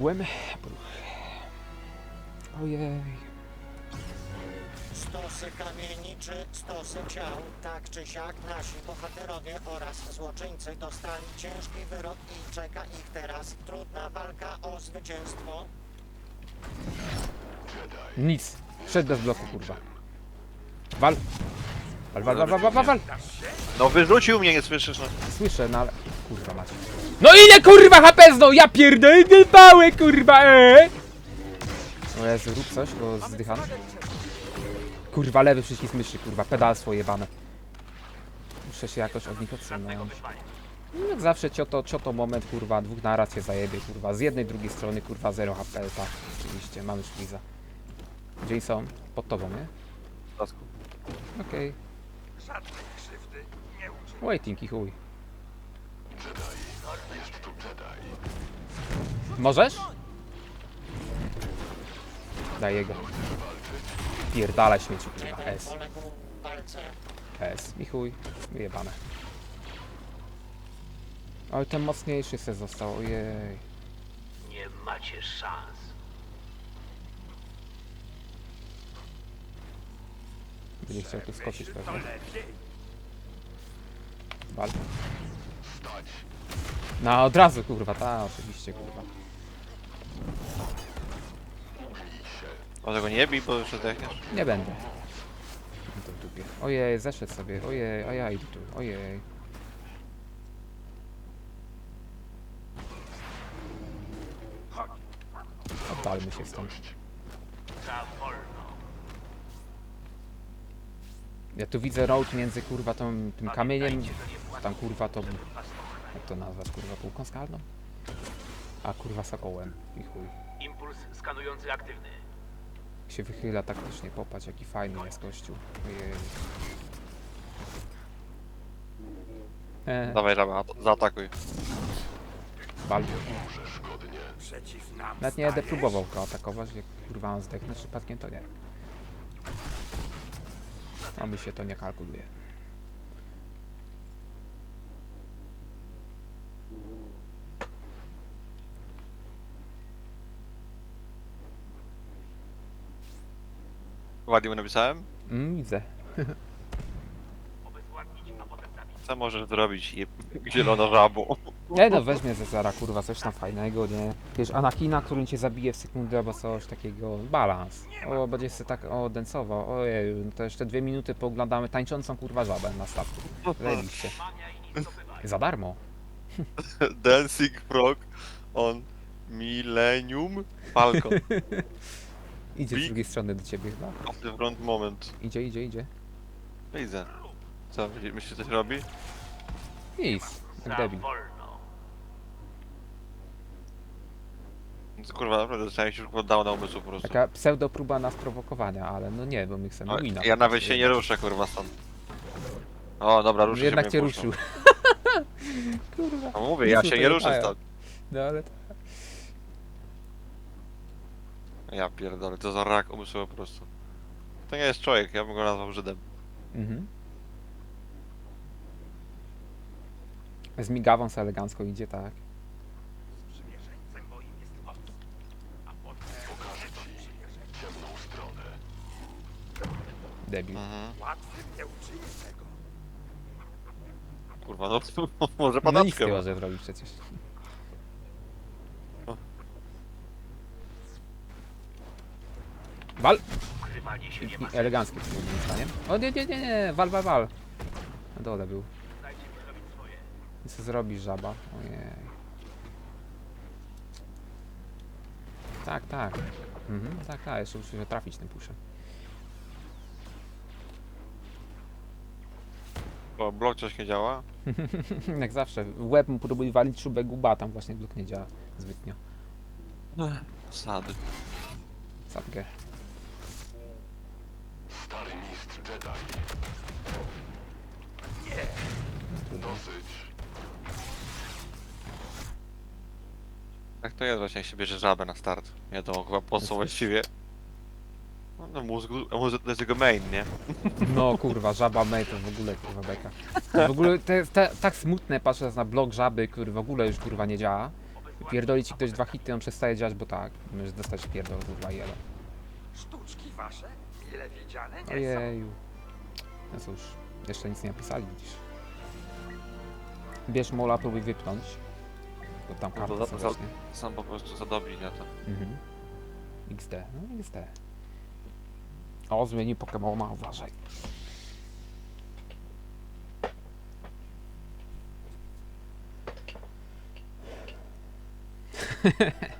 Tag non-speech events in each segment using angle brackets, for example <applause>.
Byłem... Ojej. Stosy kamieni czy stosy ciał, tak czy siak nasi bohaterowie oraz złoczyńcy dostali ciężki wyrok i czeka ich teraz trudna walka o zwycięstwo. Nic. Szedł bez bloku, kurwa. Wal. Wal, wal, wal, wal, wal, wal, wal. No wyrzucił mnie, nie słyszysz, no. Słyszę, no ale... Kurwa macie. No ile kurwa HP znowu? Ja pierdolę pałę, kurwa, eee! O Jezu, rób coś, bo zdycham. Kurwa, lewy przycisk myszy, kurwa, pedalstwo jebane. Muszę się jakoś od nich odsunąć. No, Jak zawsze cioto, cioto moment, kurwa, dwóch naraz się zajebie, kurwa. Z jednej, drugiej strony, kurwa, 0 HP, tak. Oczywiście, mamy oni są? Pod tobą, nie? Okej. Waiting i chuj. Możesz? Daj jego. Pierdalaj śmieci, kurwa. S. S. I chuj. Wyjebane. Oj, ten mocniejszy se został, ojej. Nie macie szans. Będzie chciał tu skoczyć pewnie. Wal. No od razu kurwa, ta oczywiście kurwa. O tego nie bij, bo już zdechniesz. Nie będę. No to w dupie. Ojej, zeszedł sobie, ojej, a ja idę tu, ojej. Oddalmy się stąd. Ja tu widzę road między kurwa tą, tym kamieniem, tam kurwa tą, jak to nazwać kurwa, półką skalną? A kurwa sokołem i chuj. Impuls skanujący aktywny. się wychyla taktycznie, popatrz jaki fajny jest gościu. Ojej. E, Dawaj, dawaj, at- zaatakuj. bal. Nawet nie będę próbował go atakować, jak kurwa on zdechnę, przypadkiem to nie. A mi się to nie kalkuluje. Ładnie mu napisałem. Mm, widzę. Co możesz zrobić, je... zielona żabo? Nie no, weźmie ze zara kurwa coś tam fajnego, nie? Wiesz, Anakina, który cię zabije w sekundę albo coś takiego. Balans. O, będzie się tak o densował. Ojej, no to jeszcze dwie minuty pooglądamy tańczącą kurwa żabę na statku. Zajebiście. Za darmo. Dancing Frog on Millennium Falcon. <laughs> Idzie z drugiej strony do ciebie chyba. Of the front moment. Idzie, idzie, idzie. Widzę. Co, myślisz, coś robi? Nic. Jak Za debil. wolno. No to kurwa, naprawdę dostałem się już dał na umysł po prostu. Taka pseudo próba nas prowokowania, ale no nie, bo my chcemy O, wina. ja nawet się nie ruszę, kurwa, stąd. O, dobra, ruszę Jednak się cię mnie ruszył. <laughs> Kurwa. No mówię, ja się nie ruszę stąd. No ale... Ja pierdolę, to za rak umysłowy po prostu. To nie jest człowiek, ja bym go nazwał Żydem. Mhm. Z migawą se elegancko idzie, tak. Sprzymierzeńcem moim jest moc. A potem Debil. Mhm. łatwym nie uczynię tego. Kurwa, no <laughs> może No nic padaczkę. nie ma. może zrobić przecież. Wal! I, eleganckie to było moim zdaniem. O nie, nie, nie, nie, wal, wal, wal. Na dole był. I co zrobisz, żaba? Ojej. Tak, tak. Mhm, tak, tak, jeszcze muszę trafić tym puszem. Bo blok coś nie działa. <laughs> Jak zawsze, w łeb mu próbuj walić szubę guba, tam właśnie blok nie działa zbytnio. Sady. Sapkę. Tak to jest właśnie, jak się bierze żabę na start. Nie wiadomo chyba po co właściwie. No, no mózg, mózg to jest jego main, nie? <laughs> No kurwa, żaba mej to w ogóle kurwa beka. W ogóle to jest te, tak smutne patrząc na blok żaby, który w ogóle już kurwa nie działa. Pierdoli ci ktoś dwa hity, on przestaje działać, bo tak. Możesz dostać pierdol, kurwa, jelo. Sztuczki wasze? Mile widziane nie są. Ojeju. No cóż, jeszcze nic nie napisali, widzisz. Bierz mola, próbuj wypnąć. Bo tam No to za- są za- właśnie. Sam po prostu zadobli na to. Mhm. XD, no XD. O, zmienił Pokemona, uważaj. <laughs>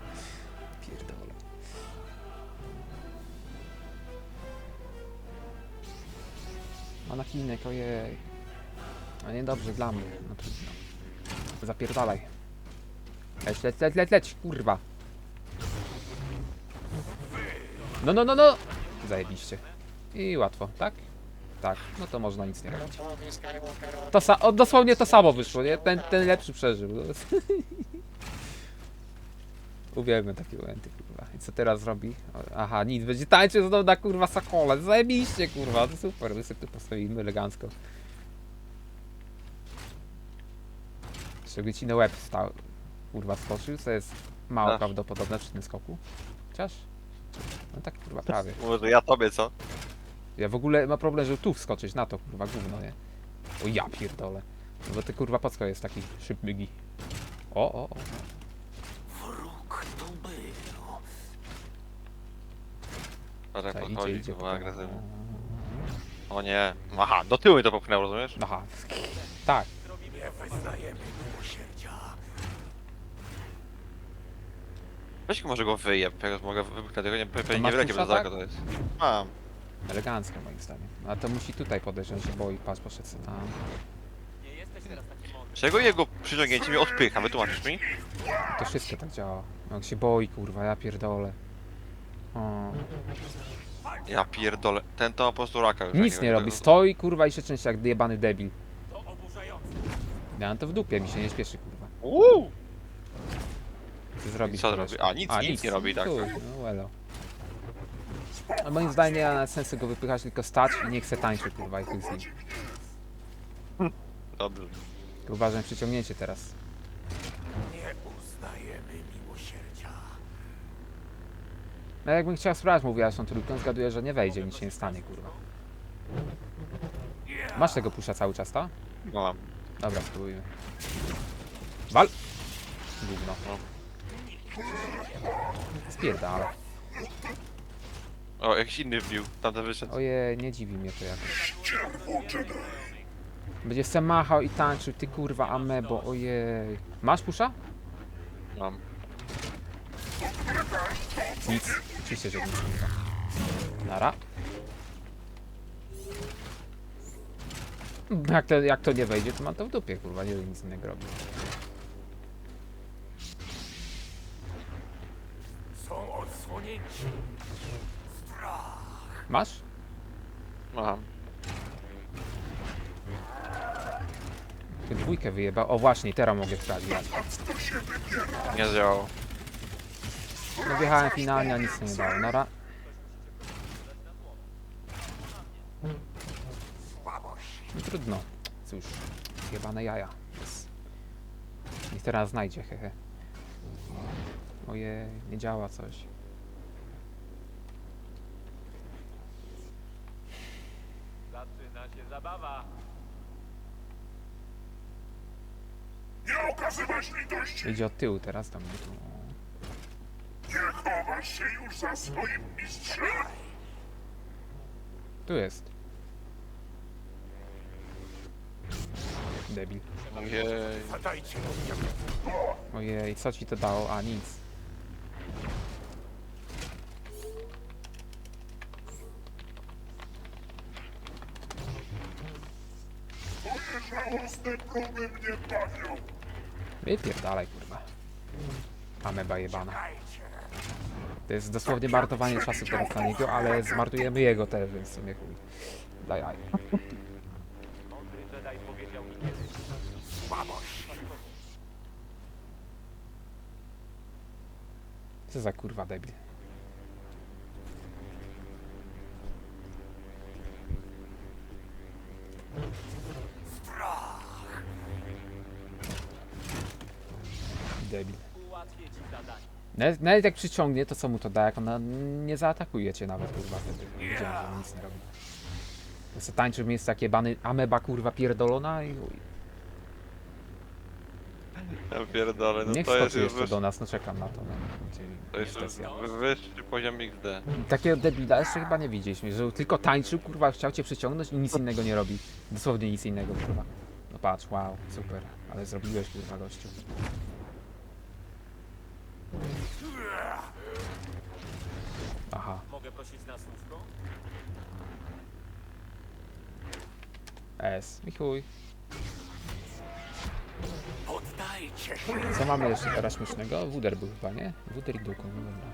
Anakinek, ojej. A niedobrze dla mnie, no trudno. Zapierdalaj. Leć, leć, leć, leć, leć, kurwa. No, no, no, no! Zajebiście. I łatwo, tak? Tak, no to można nic nie robić. To sa- o, dosłownie to samo wyszło, nie? Ten, ten lepszy przeżył. <laughs> Uwielbiam takie momenty, co teraz robi? O, Aha, nic, będzie tańczył znowu na kurwa sakole. Zajebiście, kurwa, to super. My sobie tu postawimy elegancko. Jeszcze ci na łeb stał. Kurwa, skoczył, co jest mało Ach. prawdopodobne przy tym skoku. Chociaż? No tak, kurwa, prawie. <laughs> Może ja tobie, co? Ja w ogóle mam problem, żeby tu wskoczyć na to, kurwa, gówno, nie? O ja pierdolę. No bo ty kurwa po co jest taki szybmygi? O, o, o. Wróg tu był. Parę Ta, idzie, podchodzi, idzie. potem. agresywnie. O nie. Aha, do tyłu mi to popchnęło, rozumiesz? Aha. Tak. Nie. Weź może go wyjeb, jak mogę wybuchnąć tego, nie, pewnie masz niewielkie pusza, bez daleko tak? to jest. Mam. Elegancko moim zdaniem. A to musi tutaj podejść, on się boi. Patrz, poszedł sobie tam. Czego jego przyciągnięcie mnie odpycha, wytłumaczysz mi? To wszystko tak działa. On się boi, kurwa, ja pierdolę. O. Ja pierdolę. Ten to po prostu raka już. Nic nie robi, stoi kurwa i się części jak jebany debil. Ja mam to w dupie, mi się nie śpieszy kurwa. Uuu! Co zrobić? co koleżko? robi? A, nic- nic nie robi, tak. Chuj, No elo. A moim zdaniem nie ma sensu go wypychać, tylko stać i niech se tańczy kurwa i chuj z nim. Dobrze. Tylko Uważam przyciągnięcie teraz. No jakbym chciał sprawdzić, mówiłaś tą trójką, zgaduję, że nie wejdzie, nic się nie stanie kurwa. Masz tego pusza cały czas, to? No mam. Dobra, spróbujmy. Wal! Gówno. Spierdala. O, jakiś inny wbił. Tamten wyszedł. Ojej, nie dziwi mnie to jakoś. Będzie se machał i tańczył, ty kurwa amebo, ojej. Masz pusza? Mam. Nic. Oczywiście, że kurwa. Nara. Jak to, jak to nie wejdzie, to mam to w dupie, kurwa, nie nic innego robić. Są odsłonięci. Masz? Mam. Ty dwójkę wyjebał. O właśnie, teraz mogę sprawdzić. Nie zdziałało. No wjechałem finalnie, a nic nie dało. Nara. No trudno. Cóż, jebane jaja. Yes. Niech teraz znajdzie, hehe. Ojej, nie działa coś. Zaczyna się zabawa. Nie okazywać litości, Idzie od tyłu teraz do mnie tu. Chowasz się już za swoim mistrzem. Tu jest. Debil. Ojej. Zadajcie ludziom. Ojej, co ci to dało? A, nic. Twoje żałosne próby mnie bawią. Wypierdalaj, kurwa. Ameba jebana. To jest dosłownie marnowanie czasu teraz na niego, ale zmarnujemy jego też, więc w sumie chuj. Daj aj. Mądry Jedi powiedział mi kiedyś. Słabość. Co za kurwa debil. Debil. Nawet, nawet jak przyciągnie, to co mu to da, jak ona nie zaatakuje cię nawet, kurwa, wtedy. Widziałem, że nic nie robi. To se tańczy w miejscu takie bany, ameba, kurwa, pierdolona i chuj. Ja pierdolę, no Niech to jest skoczy już jeszcze do nas, no czekam na to. No. To jest już wyższy poziom XD. Takiego debila jeszcze chyba nie widzieliśmy, że tylko tańczył, kurwa, chciał cię przyciągnąć i nic innego nie robi. Dosłownie nic innego, kurwa. No patrz, wow, super, ale zrobiłeś, kurwa, gościu. Aha, Mogę prosić na słówko? S, i chuj. Poddajcie się! Co mamy jeszcze teraz śmiesznego? Wuder był chyba, nie? Wuder i Duką, no dobra.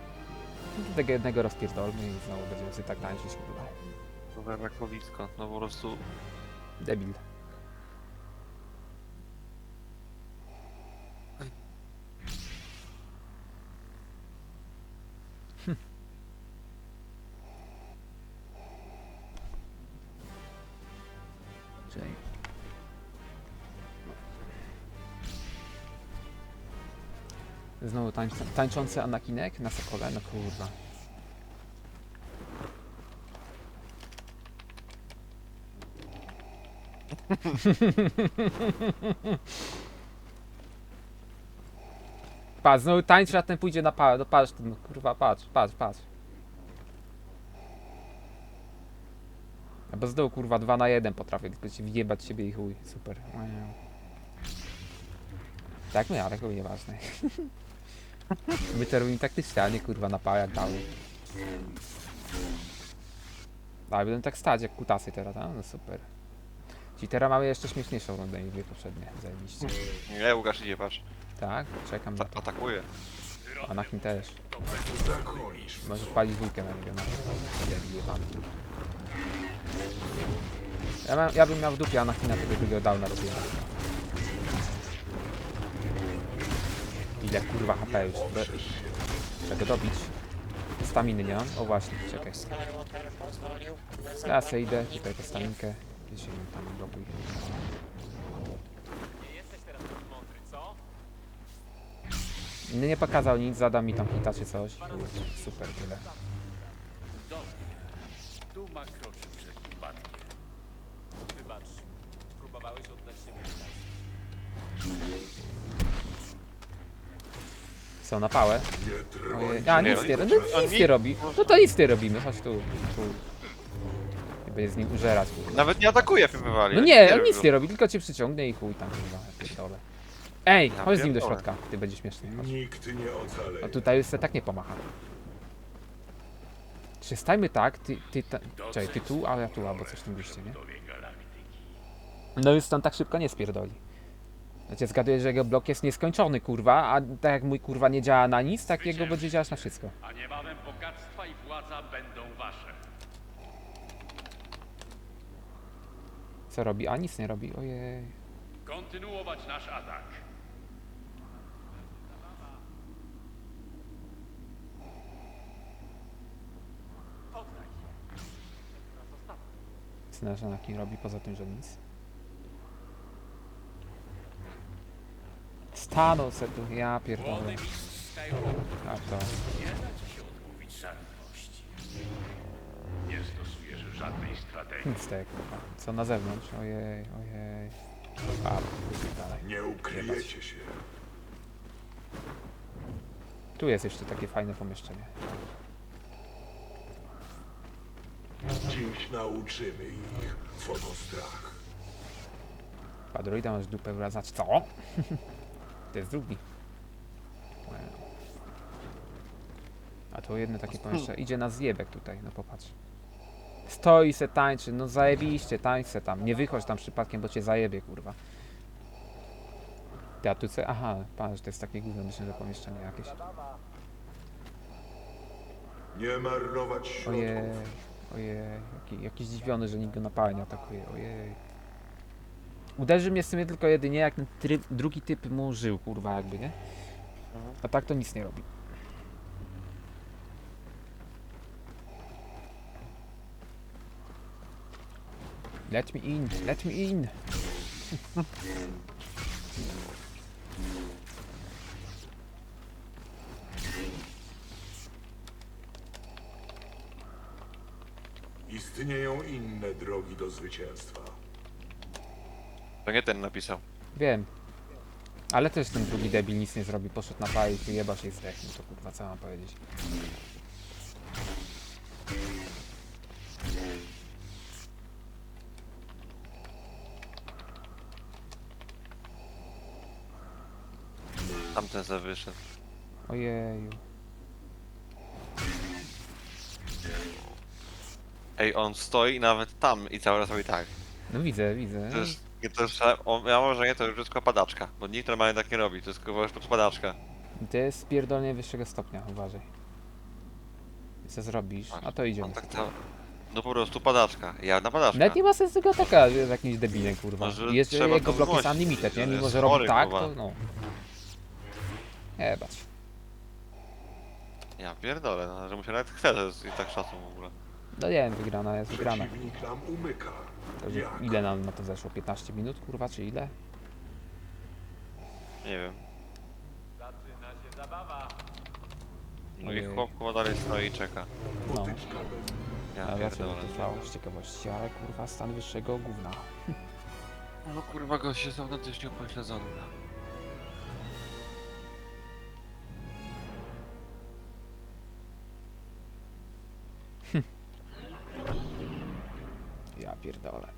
No to Tego jednego rozpierdolmy i znowu będziemy sobie tak tańczyć, kurwa. Nowe rakowisko, no po prostu Debil. Znowu tańc tańczący Anakinek na Sokole? No kurwa. Patrz, znowu tańczy, a ten pójdzie na pałę. No patrz, no, kurwa, patrz, patrz, patrz. Albo z dołu, kurwa, 2 na 1 potrafię, tylko ci wjebać siebie i chuj. Super. Wow. Tak, no ale chuj, nieważne. <laughs> My to robimy a nie kurwa na pałę jak dały. Ale będę tak stać jak kutasy teraz, a? No super. Czyli teraz mamy jeszcze śmieszniejszą rundę niż dwie poprzednie. Zajebiście. nie Łukasz idzie, patrz. Tak, czekam na to. atakuje. Anakin też. Zakonisz. Może palić dwójkę na niego. Na jebany. Ja, mam, ja bym miał w dupie Anakina, to by go dał na rozjebę. Ile kurwa HP już. Be... Trzeba go dobić. Staminy nie mam? O właśnie, czekaj. Ja se idę, tutaj tę staminkę. Się tam blokuj. Nie? Nie, pokazał nic, zada mi tam hita czy coś. Super, tyle. Wybacz, próbowałeś oddać się mi Są na pałę. Ojej. A, nic nie, no, on nic nie robi. No to nic nie robimy, chodź tu. tu. I będzie z nim użerać. kurwa. Nawet nie atakuje, wywali. No nie, on robi nic nie robi, tylko cię przyciągnie i chuj tam pierdolę. Ej, chodź z nim do pierdolę. środka, ty będziesz śmieszny. Chodź. Nikt nie ocaleje. A tutaj już se tak nie pomacha. Czy stajmy tak, ty, ty, ta, czekaj, ty tu, a ja tu, albo coś w tym guście, nie? No już tam tak szybko nie spierdoli. Znaczy zgaduję, że jego blok jest nieskończony, kurwa, a tak jak mój kurwa nie działa na nic, tak jego będzie działać na wszystko. a niebawem bogactwa i władza będą wasze. Co robi? A nic nie robi, ojej. Kontynuować nasz atak. Co że robi poza tym, że nic? Stanął se tu, ja pierdolę. A to... Nie da ci się odmówić szarpności. Nie stosujesz żadnej strategii. Nic tego, kurwa. Co na zewnątrz? Ojej, ojej. A, dalej. Nie ukryjecie się. Tu jest jeszcze takie fajne pomieszczenie. Dziś nauczymy ich fotostrach. Padroida masz dupę wracać. Co? <laughs> to jest drugi. Wow. A to jedno takie pomieszczenie. Idzie na zjebek tutaj, no popatrz. Stoi se tańczy, no zajebiście, tańcz se tam. Nie wychodź tam przypadkiem, bo cię zajebie, kurwa. Ty, a tu se... Aha, patrz, to jest takie główne, myślę, że pomieszczenie jakieś. Nie marnować środków. Ojej, ojej, jaki, jakiś zdziwiony, że nikt go na pałę nie atakuje, ojej. Uderzy mnie w tylko jedynie jak ten tryb, drugi typ mu żył, kurwa, jakby, nie? A tak to nic nie robi. Let me in, let me in. Istnieją inne drogi do zwycięstwa. To nie ten napisał. Wiem. Ale też ten drugi debil nic nie zrobi, poszedł na paj i wyjeba się i zdechł. No to kurwa, co mam powiedzieć? Tamten se wyszedł. Ojeju. Ej, on stoi nawet tam i cały czas robi tak. No widzę, widzę. To jest, nie, to jest, on, ja może nie, to już jest tylko padaczka. Bo nikt normalnie tak nie robi, to jest tylko już padaczka. To jest spierdolenie wyższego stopnia, uważaj. Co zrobisz? A to idziemy. On tak. No po prostu padaczka. Ja na padaczka. Nawet nie ma sensu go taka z jakimś debilem, kurwa. Może Jest trzeba jego to blok jest unlimited, nie? że Mimo, jest że robi chory, tak, kurwa. to no. Jebać. Ja pierdolę, no, że mu się nawet chce, to jest i tak szacun w ogóle. No nie wiem, wygrana jest wygrana. Przeciwnik nam umyka. Ile nam na to zeszło? 15 minut, kurwa, czy ile? Nie wiem. Zaczyna się zabawa. No i chłop chyba dalej stoi i czeka. No. Ja A dlaczego pierdolę. to trwało z ciekawości, ale kurwa, stan wyższego gówna. No kurwa, gość jest autentycznie upośledzony. Pierdolę.